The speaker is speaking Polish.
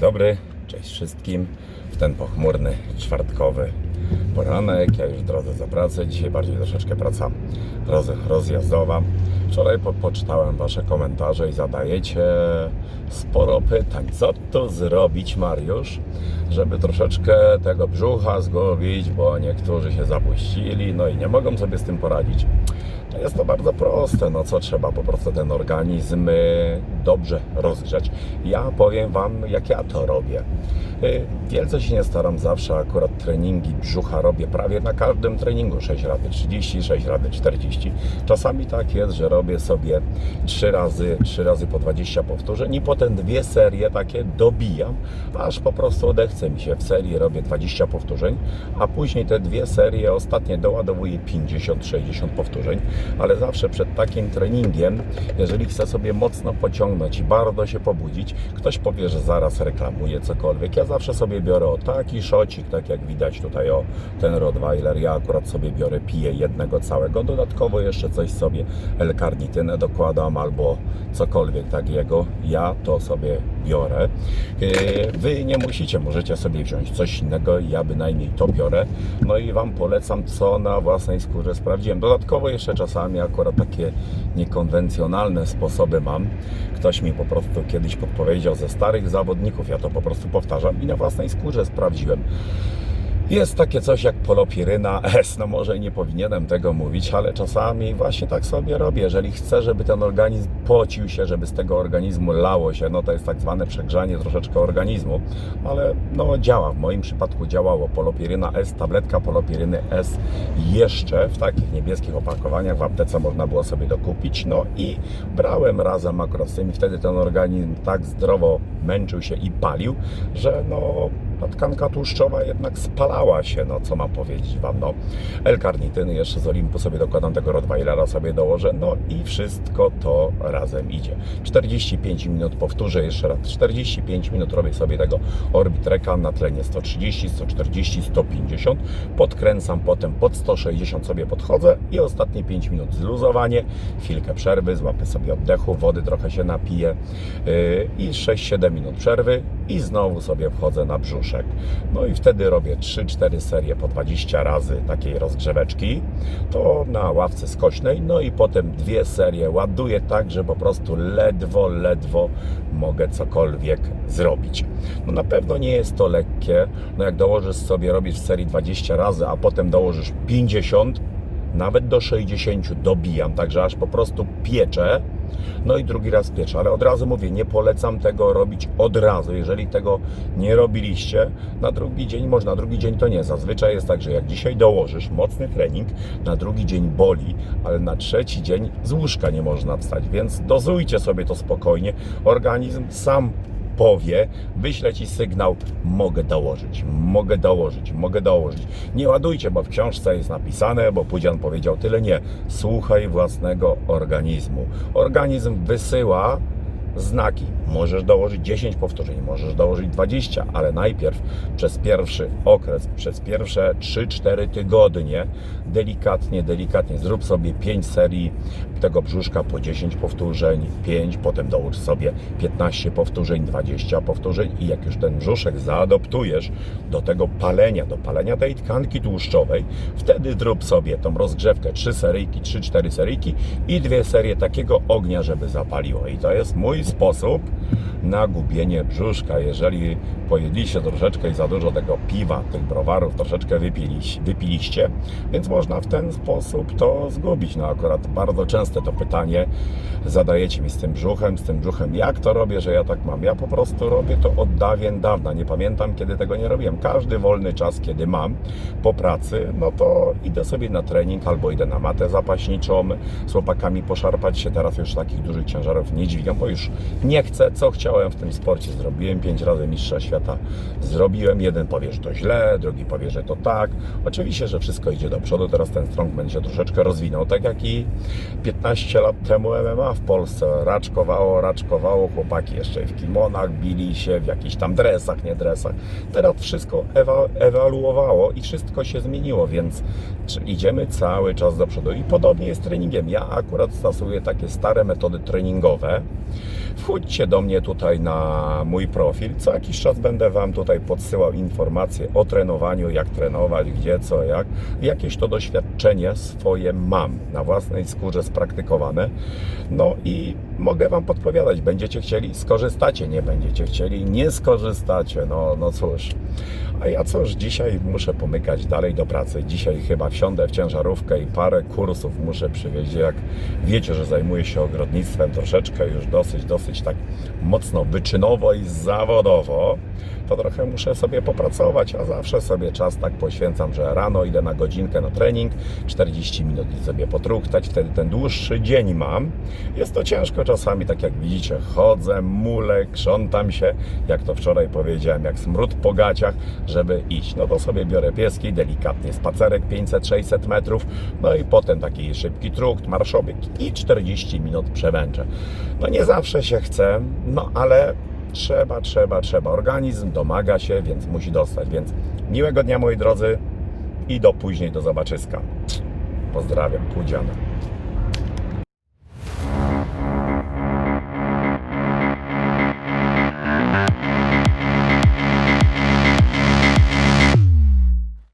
dobry, cześć wszystkim. W ten pochmurny, czwartkowy poranek. Ja już w drodze za pracę. Dzisiaj bardziej troszeczkę praca roz, rozjazdowa. Wczoraj po, poczytałem Wasze komentarze i zadajecie sporo pytań. Co tu zrobić, Mariusz, żeby troszeczkę tego brzucha zgubić, bo niektórzy się zapuścili, no i nie mogą sobie z tym poradzić. Jest to bardzo proste, no co trzeba, po prostu ten organizm dobrze rozgrzać. Ja powiem Wam, jak ja to robię. Y, Wielce się nie staram zawsze, akurat treningi brzucha robię prawie na każdym treningu 6 razy 30, 6 razy 40. Czasami tak jest, że robię sobie 3 razy, 3 razy po 20 powtórzeń i potem dwie serie takie dobijam, aż po prostu odechce mi się. W serii robię 20 powtórzeń, a później te dwie serie ostatnie doładowuję 50-60 powtórzeń, ale zawsze przed takim treningiem, jeżeli chcę sobie mocno pociągnąć i bardzo się pobudzić, ktoś powie, że zaraz reklamuje cokolwiek. Ja zawsze sobie biorę o taki szocik, tak jak widać tutaj o ten Rottweiler. Ja akurat sobie biorę, piję jednego całego. Dodatkowo jeszcze coś sobie L-karnitynę dokładam albo cokolwiek takiego. Ja to sobie biorę. Yy, Wy nie musicie, możecie sobie wziąć coś innego. Ja bynajmniej to biorę. No i Wam polecam, co na własnej skórze sprawdziłem. Dodatkowo jeszcze czasami akurat takie niekonwencjonalne sposoby mam. Ktoś mi po prostu kiedyś podpowiedział ze starych zawodników, ja to po prostu powtarzam i na własnej skórze sprawdziłem. Jest takie coś jak polopiryna S, no może nie powinienem tego mówić, ale czasami właśnie tak sobie robię. Jeżeli chcę, żeby ten organizm pocił się, żeby z tego organizmu lało się, no to jest tak zwane przegrzanie troszeczkę organizmu, ale no działa. W moim przypadku działało polopiryna S, tabletka polopiryny S jeszcze w takich niebieskich opakowaniach w aptece można było sobie dokupić, no i brałem razem tym i wtedy ten organizm tak zdrowo męczył się i palił, że no ta tkanka tłuszczowa jednak spalała się, no co mam powiedzieć Wam, no L-karnityny jeszcze z Olimpu sobie dokładam tego Rottweilera sobie dołożę, no i wszystko to razem idzie. 45 minut powtórzę jeszcze raz, 45 minut robię sobie tego Orbitreka na tlenie 130, 140, 150, podkręcam potem pod 160 sobie podchodzę i ostatnie 5 minut zluzowanie, chwilkę przerwy, złapię sobie oddechu, wody trochę się napiję yy, i 6-7 minut przerwy i znowu sobie wchodzę na No i wtedy robię 3-4 serie po 20 razy takiej rozgrzeweczki, to na ławce skośnej, no i potem dwie serie ładuję tak, że po prostu ledwo, ledwo mogę cokolwiek zrobić. No na pewno nie jest to lekkie, no jak dołożysz sobie, robisz w serii 20 razy, a potem dołożysz 50, nawet do 60 dobijam, także aż po prostu pieczę. No i drugi raz pieczę, ale od razu mówię, nie polecam tego robić od razu. Jeżeli tego nie robiliście, na drugi dzień można, na drugi dzień to nie. Zazwyczaj jest tak, że jak dzisiaj dołożysz mocny trening, na drugi dzień boli, ale na trzeci dzień z łóżka nie można wstać, więc dozujcie sobie to spokojnie. Organizm sam powie, wyślę Ci sygnał, mogę dołożyć, mogę dołożyć, mogę dołożyć. Nie ładujcie, bo w książce jest napisane, bo Pudzian powiedział tyle, nie. Słuchaj własnego organizmu. Organizm wysyła znaki. Możesz dołożyć 10 powtórzeń, możesz dołożyć 20, ale najpierw przez pierwszy okres, przez pierwsze 3-4 tygodnie delikatnie, delikatnie zrób sobie 5 serii tego brzuszka po 10 powtórzeń, 5, potem dołóż sobie 15 powtórzeń, 20 powtórzeń i jak już ten brzuszek zaadoptujesz do tego palenia, do palenia tej tkanki tłuszczowej, wtedy zrób sobie tą rozgrzewkę 3 seryjki, 3-4 seryjki i dwie serie takiego ognia, żeby zapaliło. I to jest mój sposób na gubienie brzuszka. Jeżeli pojedliście troszeczkę i za dużo tego piwa, tych browarów, troszeczkę wypiliś, wypiliście, więc można w ten sposób to zgubić. No akurat bardzo częste to pytanie zadajecie mi z tym brzuchem, z tym brzuchem. Jak to robię, że ja tak mam? Ja po prostu robię to od dawien dawna. Nie pamiętam, kiedy tego nie robiłem. Każdy wolny czas, kiedy mam po pracy, no to idę sobie na trening albo idę na matę zapaśniczą, z chłopakami poszarpać się. Teraz już takich dużych ciężarów nie dźwigam, bo już nie chcę. Co chciałem w tym sporcie zrobiłem. Pięć razy mistrza świata zrobiłem. Jeden powie, że to źle, drugi powie, że to tak. Oczywiście, że wszystko idzie do przodu. Teraz ten strong będzie się troszeczkę rozwinął. Tak jak i 15 lat temu MMA w Polsce raczkowało, raczkowało. Chłopaki jeszcze w kimonach bili się, w jakichś tam dresach, nie dresach. Teraz wszystko ewa ewaluowało i wszystko się zmieniło, więc idziemy cały czas do przodu. I podobnie jest treningiem. Ja akurat stosuję takie stare metody treningowe. Wchódźcie do mnie wpisanie tutaj na mój profil. Co jakiś czas będę Wam tutaj podsyłał informacje o trenowaniu, jak trenować, gdzie, co, jak. Jakieś to doświadczenie swoje mam na własnej skórze spraktykowane. No i mogę Wam podpowiadać. Będziecie chcieli, skorzystacie, nie będziecie chcieli, nie skorzystacie. No, no cóż. A ja cóż, dzisiaj muszę pomykać dalej do pracy. Dzisiaj chyba wsiądę w ciężarówkę i parę kursów muszę przywieźć. Jak wiecie, że zajmuję się ogrodnictwem troszeczkę już dosyć, dosyć tak mocno wyczynowo i zawodowo, to trochę muszę sobie popracować, a zawsze sobie czas tak poświęcam, że rano idę na godzinkę na trening, 40 minut sobie potruchtać, wtedy ten dłuższy dzień mam. Jest to ciężko czasami, tak jak widzicie, chodzę, mulę, krzątam się, jak to wczoraj powiedziałem, jak smród po gaciach, żeby iść. No to sobie biorę pieski, delikatnie spacerek 500-600 metrów, no i potem taki szybki trucht, marszobieg i 40 minut przemęczę. No nie zawsze się chce, no ale trzeba, trzeba, trzeba. Organizm domaga się, więc musi dostać. Więc miłego dnia moi drodzy i do później, do zobaczyska. Pozdrawiam, Pudziana.